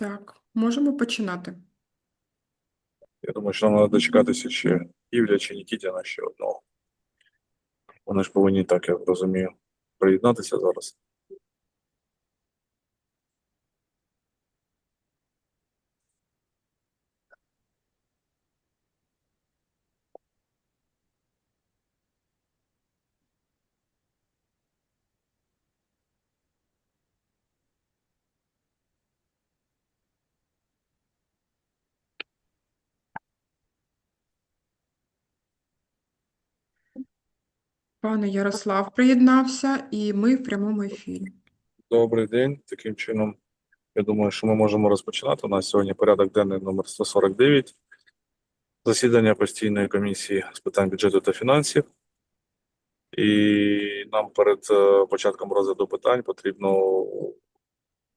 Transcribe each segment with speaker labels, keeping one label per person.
Speaker 1: Так, можемо починати.
Speaker 2: Я думаю, що нам треба дочекатися ще Івля чи Нікітіна ще одного. Вони ж повинні, так я розумію, приєднатися зараз.
Speaker 1: Пане Ярослав приєднався, і ми в прямому ефірі.
Speaker 2: Добрий день. Таким чином, я думаю, що ми можемо розпочинати. У нас сьогодні порядок денний номер 149. Засідання постійної комісії з питань бюджету та фінансів. І нам перед е, початком розгляду питань потрібно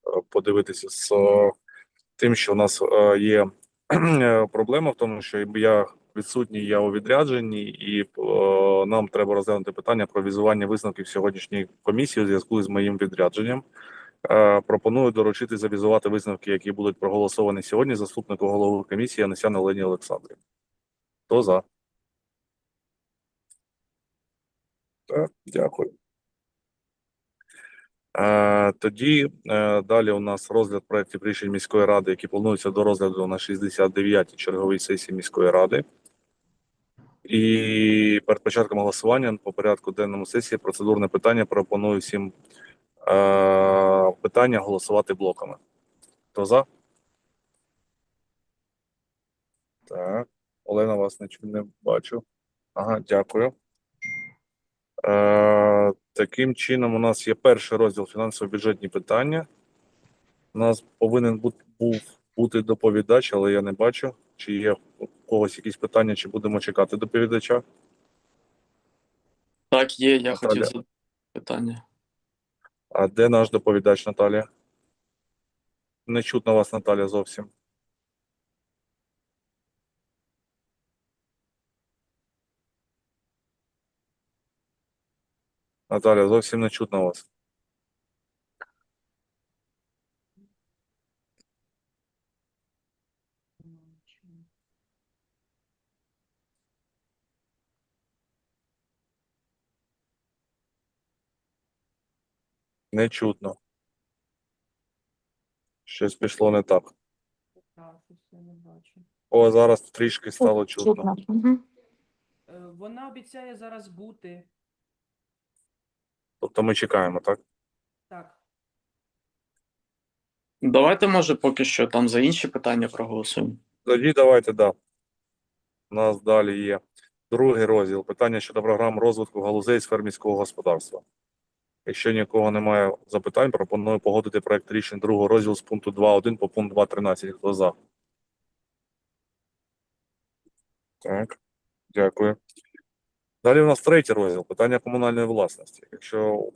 Speaker 2: е, подивитися з тим, що у нас е, є проблема в тому, що я відсутній, я у відрядженні, і е, нам треба розглянути питання про візування висновків сьогоднішньої комісії у зв'язку з моїм відрядженням. Е, Пропоную доручити завізувати висновки, які будуть проголосовані сьогодні заступнику голови комісії Анесян Олені Олександрівні. Хто за? Так, дякую. Е, Тоді е, далі у нас розгляд проєктів рішень міської ради, які плануються до розгляду на 69-й черговій сесії міської ради. І перед початком голосування по порядку денному сесії процедурне питання пропоную всім е, питання голосувати блоками. Хто за? Так, Олена, вас чу- не бачу. Ага, дякую. Е, таким чином, у нас є перший розділ фінансово-бюджетні питання. У нас повинен бути, був бути доповідач, але я не бачу, чи є у когось якісь питання, чи будемо чекати доповідача.
Speaker 3: Так, є, я
Speaker 2: Наталя.
Speaker 3: хотів задати питання.
Speaker 2: А де наш доповідач Наталія? Не чутно вас, Наталя, зовсім. Наталя, зовсім не чутно вас. Не чутно. Щось пішло не так. О, зараз трішки стало чутно.
Speaker 4: Е, Вона обіцяє зараз бути.
Speaker 2: Тобто ми чекаємо, так?
Speaker 4: Так.
Speaker 3: Давайте, може, поки що там за інші питання проголосуємо.
Speaker 2: Тоді давайте, да. У нас далі є другий розділ. Питання щодо програм розвитку галузей сфер міського господарства. Якщо нікого немає запитань, пропоную погодити проект рішень другого розділу з пункту 2.1 по пункт 2.13. Хто за? Так, дякую. Далі у нас третій розділ. Питання комунальної власності. Якщо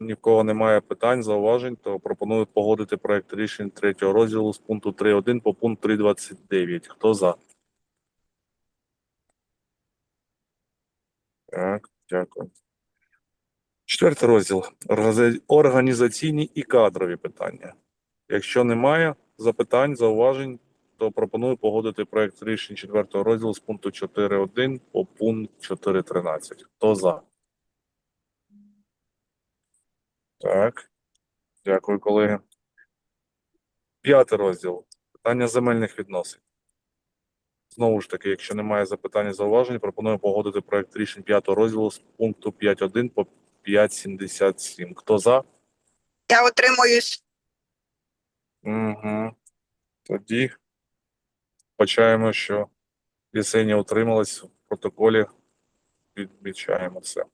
Speaker 2: ні в кого немає питань, зауважень, то пропоную погодити проект рішень третього розділу з пункту 3.1 по пункт 3.29. Хто за? Так, дякую. Четвертий розділ. Організаційні і кадрові питання. Якщо немає запитань, зауважень, то пропоную погодити проект рішень четвертого розділу з пункту 4.1 по пункт 4.13. Хто за? Так. Дякую, колеги. П'ятий розділ. Питання земельних відносин. Знову ж таки, якщо немає запитань і зауважень, пропоную погодити проект рішень п'ятого розділу з пункту 5.1 по 5.77. Хто за?
Speaker 5: Я утримуюсь.
Speaker 2: Угу. Тоді почаємо, що Єсенія утрималась в протоколі. Відмічаємо це.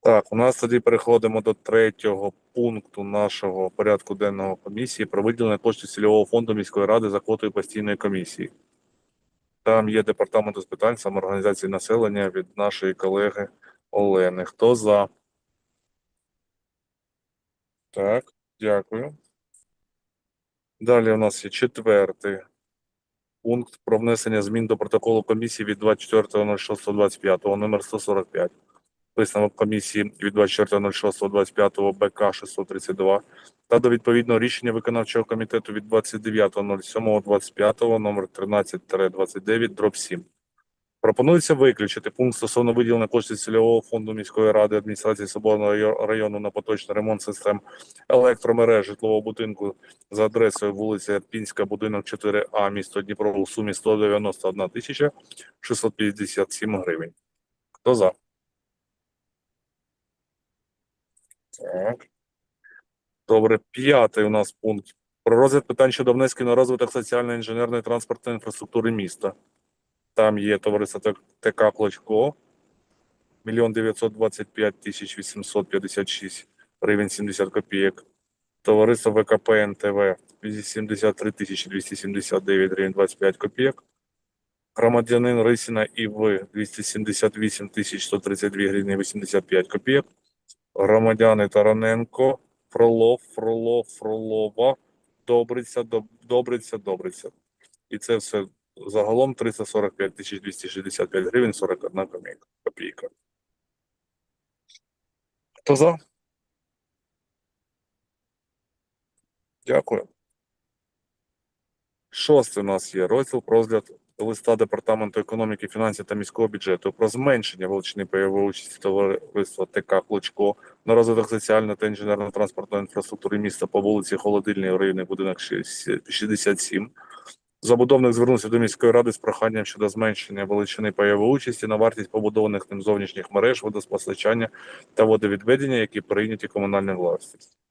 Speaker 2: Так, у нас тоді переходимо до третього пункту нашого порядку денного комісії про виділення коштів цільового фонду міської ради за квотою постійної комісії. Там є департамент з питань самоорганізації населення від нашої колеги Олени. Хто за? Так, дякую. Далі у нас є четвертий пункт про внесення змін до протоколу комісії від 24.06.25 номер 145 висновок комісії від 24.06.25 БК 632 та до відповідного рішення виконавчого комітету від 29.07.25 номер 13-29 дроб 7. Пропонується виключити пункт стосовно виділення коштів цільового фонду міської ради адміністрації Соборного району на поточний ремонт систем електромереж житлового будинку за адресою вулиця Ірпінська, будинок 4А, місто Дніпро у сумі 191 тисяча 657 гривень. Хто за? Так. Добре, п'ятий у нас пункт. Про розгляд питань щодо внесків на розвиток соціальної інженерної транспортної інфраструктури міста. Там є товариство ТК Клочко. Мільйон 925 тисяч 856 гривень 70 копійок. Товариство ВКП НТВ 73 тисячі 279 гривень 25 копійок. Громадянин Рисіна ІВ 278 тисяч 132 гривні 85 копійок. Громадяни Тараненко, Фролов, Фролов, Фролова, Добриця, Доб- Добриця, Добриця. І це все загалом 345 265 гривень 41 копійка- копійка. Хто за? Дякую. Шостий у нас є розділ про розгляд листа Департаменту економіки, фінансів та міського бюджету про зменшення величини пайової участі товариства ТК Клочко на розвиток соціальної та інженерно-транспортної інфраструктури міста по вулиці Холодильній, районний будинок 67. Забудовник звернувся до міської ради з проханням щодо зменшення величини пайової участі на вартість побудованих ним зовнішніх мереж, водоспостачання та водовідведення, які прийняті комунальною власністю.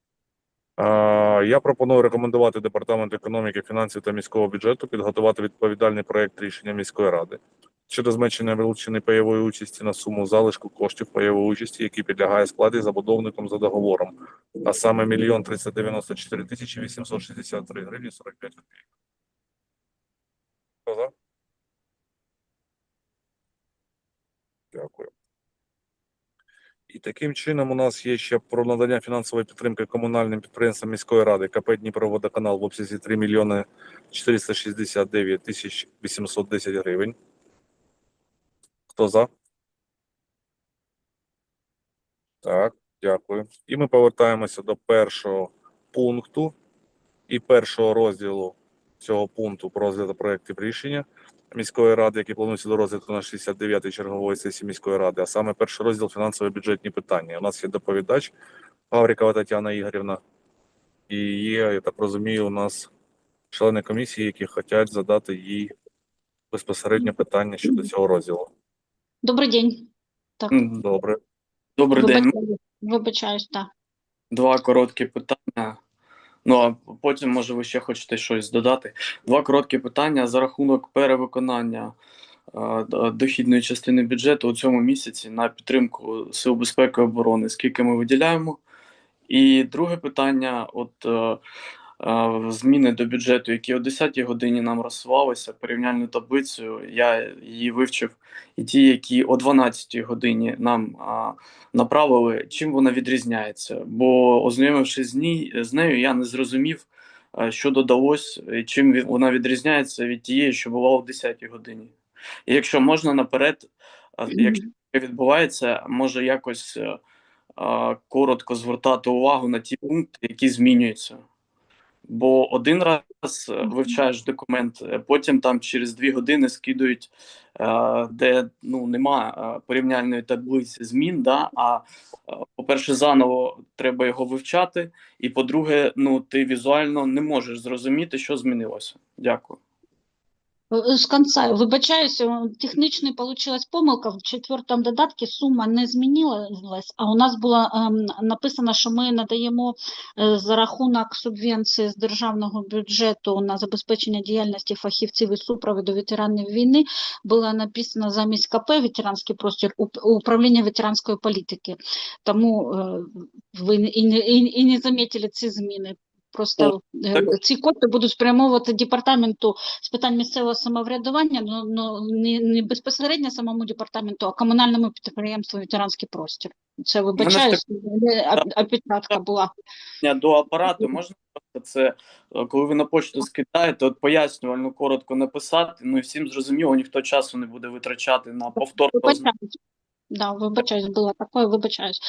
Speaker 2: Я пропоную рекомендувати Департаменту економіки, фінансів та міського бюджету підготувати відповідальний проект рішення міської ради щодо зменшення величини пайової участі на суму залишку коштів пайової участі, які підлягає сплаті забудовником за договором, а саме 1 394 тисячі 863 гривні 45 копійок. Хто? Дякую. І таким чином у нас є ще про надання фінансової підтримки комунальним підприємствам міської ради КП Дніпроводоканал в обсязі 3 мільйони 469 тисяч 810 гривень. Хто за? Так, дякую. І ми повертаємося до першого пункту і першого розділу цього пункту про розгляд проєктів рішення міської ради, які плануються до розгляду на 69-й чергової сесії міської ради, а саме перший розділ фінансово-бюджетні питання. У нас є доповідач Гаврикова Тетяна Ігорівна, і є, я так розумію, у нас члени комісії, які хочуть задати їй безпосередньо питання щодо цього розділу.
Speaker 6: Добрий день. Так,
Speaker 2: Добре.
Speaker 3: Добрий день.
Speaker 6: вибачаюсь, так.
Speaker 3: Два короткі питання. Ну а потім, може, ви ще хочете щось додати. Два короткі питання за рахунок перевиконання е, дохідної частини бюджету у цьому місяці на підтримку Сил безпеки і оборони. Скільки ми виділяємо? І друге питання: от е, зміни до бюджету, які о 10-й годині нам розсувалися, порівняльну таблицю, я її вивчив, і ті, які о 12-й годині нам а, направили, чим вона відрізняється. Бо ознайомившись з, ній, з нею, я не зрозумів, е, що додалось, чим вона відрізняється від тієї, що була о 10-й годині. І якщо можна наперед, якщо таке відбувається, може якось е, коротко звертати увагу на ті пункти, які змінюються. Бо один раз е, вивчаєш документ, е, потім там через дві години скидують, е, де ну нема порівняльної таблиці змін. Да? А по-перше, заново треба його вивчати, і по-друге, ну ти візуально не можеш зрозуміти, що змінилося. Дякую.
Speaker 6: З конца, вибачаюсь, е, технічно получилась помилка. В четвертому додатку сума не змінилась, а у нас було ем, написано, що ми надаємо е, за рахунок субвенції з державного бюджету на забезпечення діяльності фахівців і супроводу ветеранів війни. Було написано замість КП ветеранський простір управління ветеранської політики. Тому е, ви і не, і, і не замітили ці зміни. Просто е,
Speaker 3: так.
Speaker 6: ці кошти будуть спрямовувати департаменту з питань місцевого самоврядування, ну, ну не, не безпосередньо самому департаменту, а комунальному підприємству ветеранський простір. Це вибачаюсь, опечатка була.
Speaker 3: До апарату можна це, е, коли ви на почту скидаєте, от пояснювально коротко написати. Ну і всім зрозуміло, ніхто часу не буде витрачати на повтор.
Speaker 6: Да, вибачаюсь, було таке, вибачаюсь.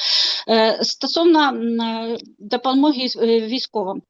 Speaker 6: Е, Стосовно е, допомоги е, військовим,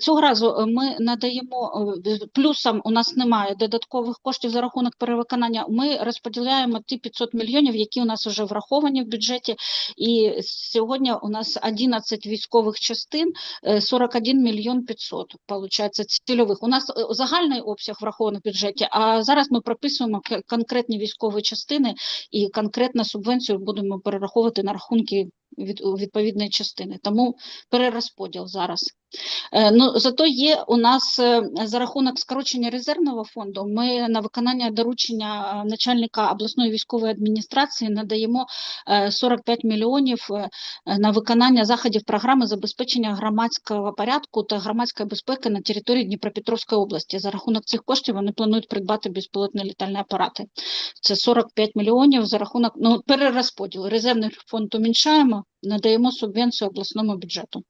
Speaker 6: цього разу ми надаємо плюсом, у нас немає додаткових коштів за рахунок перевиконання. Ми розподіляємо ті 500 мільйонів, які у нас вже враховані в бюджеті. І сьогодні у нас 11 військових частин, е, 41 мільйон 500, получається, цільових. У нас загальний обсяг врахований в бюджеті, а зараз ми прописуємо конкретні військові частини і конкретно субвенцію будемо перераховувати на рахунки від відповідної частини. Тому перерозподіл зараз. Е, Ну, зато є у нас е, за рахунок скорочення резервного фонду. Ми на виконання доручення е, начальника обласної військової адміністрації надаємо е, 45 мільйонів на виконання заходів програми забезпечення громадського порядку та громадської безпеки на території Дніпропетровської області. За рахунок цих коштів вони планують придбати безпілотні літальні апарати. Це 45 мільйонів за рахунок ну, перерозподілу. Резервний фонд уміншаємо, надаємо субвенцію обласному бюджету.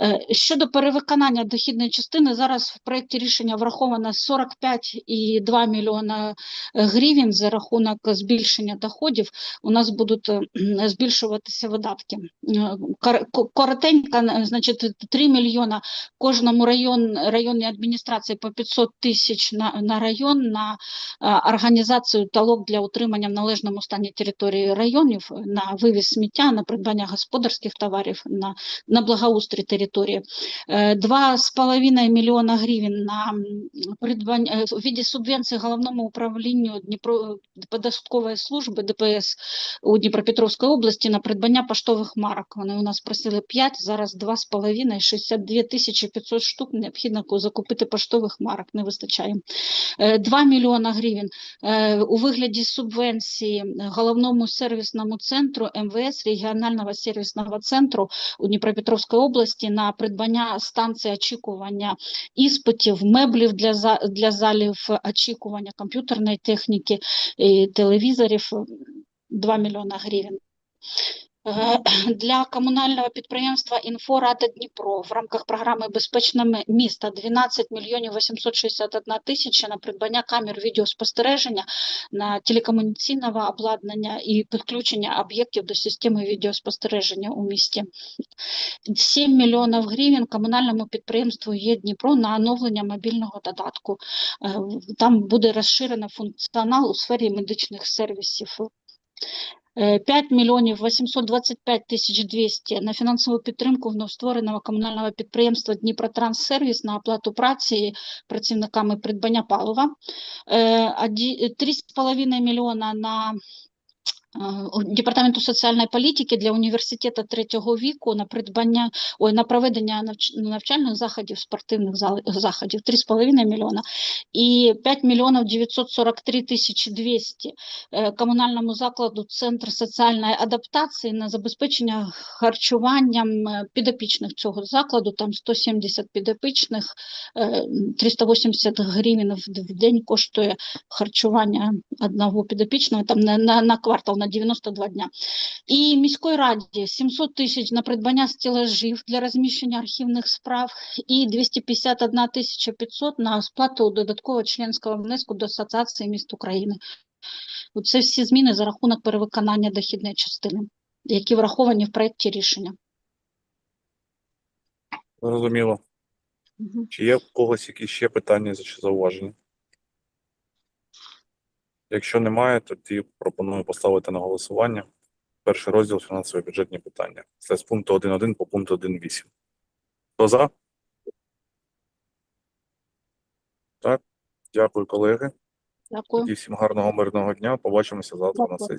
Speaker 6: Е, Щодо перевиконання дохідної частини, зараз в проєкті рішення враховано 45,2 мільйона е, гривень за рахунок збільшення доходів. У нас будуть е, збільшуватися видатки. Коротенько, значить, 3 мільйона кожному район, районній адміністрації по 500 тисяч на, на район на організацію талок для утримання в належному стані території районів, на вивіз сміття, на придбання господарських товарів, на на благоустрій території. Два з половиною мільйона гривень на придбання е, в віді субвенції головному управлінню Дніпро податкової служби ДПС у Дніпропетровській області на придбання поштових марок. Вони у нас просили 5, зараз 2,5, 62 тисячі 500 штук необхідно закупити поштових марок, не вистачає. Е, 2 мільйона гривень у вигляді субвенції головному сервісному центру МВС регіонального сервісного центру у Дніпропетровській області на придбання станції очікування іспитів, меблів для, для залів очікування, комп'ютерної техніки, і телевізорів 2 мільйона гривень. Е, Для комунального підприємства «Інфорада Дніпро» в рамках програми «Безпечне місто» 12 мільйонів 861 тисяча на придбання камер відеоспостереження, на телекомунікаційного обладнання і підключення об'єктів до системи відеоспостереження у місті. 7 мільйонів гривень комунальному підприємству «Є Дніпро» на оновлення мобільного додатку. Е, Там буде розширено функціонал у сфері медичних сервісів. Е, 5 мільйонів 825 тисяч 200 на фінансову підтримку новоствореного комунального підприємства Дніпротранссервіс на оплату праці працівниками придбання палива. Е, оді- 3,5 мільйона на е, Департаменту соціальної політики для університету третього віку на придбання, ой, на проведення навч- навчальних заходів, спортивних заходів 3,5 мільйона і 5 мільйонів 943 тисячі 200 е, комунальному закладу Центр соціальної адаптації на забезпечення харчуванням е, підопічних цього закладу, там 170 підопічних, е, 380 гривень в день коштує харчування одного підопічного, там на, на, на квартал, на 92 дня. І міської раді 700 тисяч на придбання стелажів для розміщення архівних справ і 251 тисяча 500 на сплату додаткового членського внеску до Асоціації міст України. Це всі зміни за рахунок перевиконання дохідної частини, які враховані в проєкті рішення.
Speaker 2: Зрозуміло.
Speaker 6: Мгм.
Speaker 2: Чи є в когось якісь ще питання чи зауваження? Якщо немає, тоді пропоную поставити на голосування перший розділ фінансові бюджетні питання. Це з пункту 1.1 по пункту 1.8. Хто за? Так, дякую, колеги.
Speaker 6: Дякую.
Speaker 2: Тоді всім гарного мирного дня. Побачимося завтра на сесії.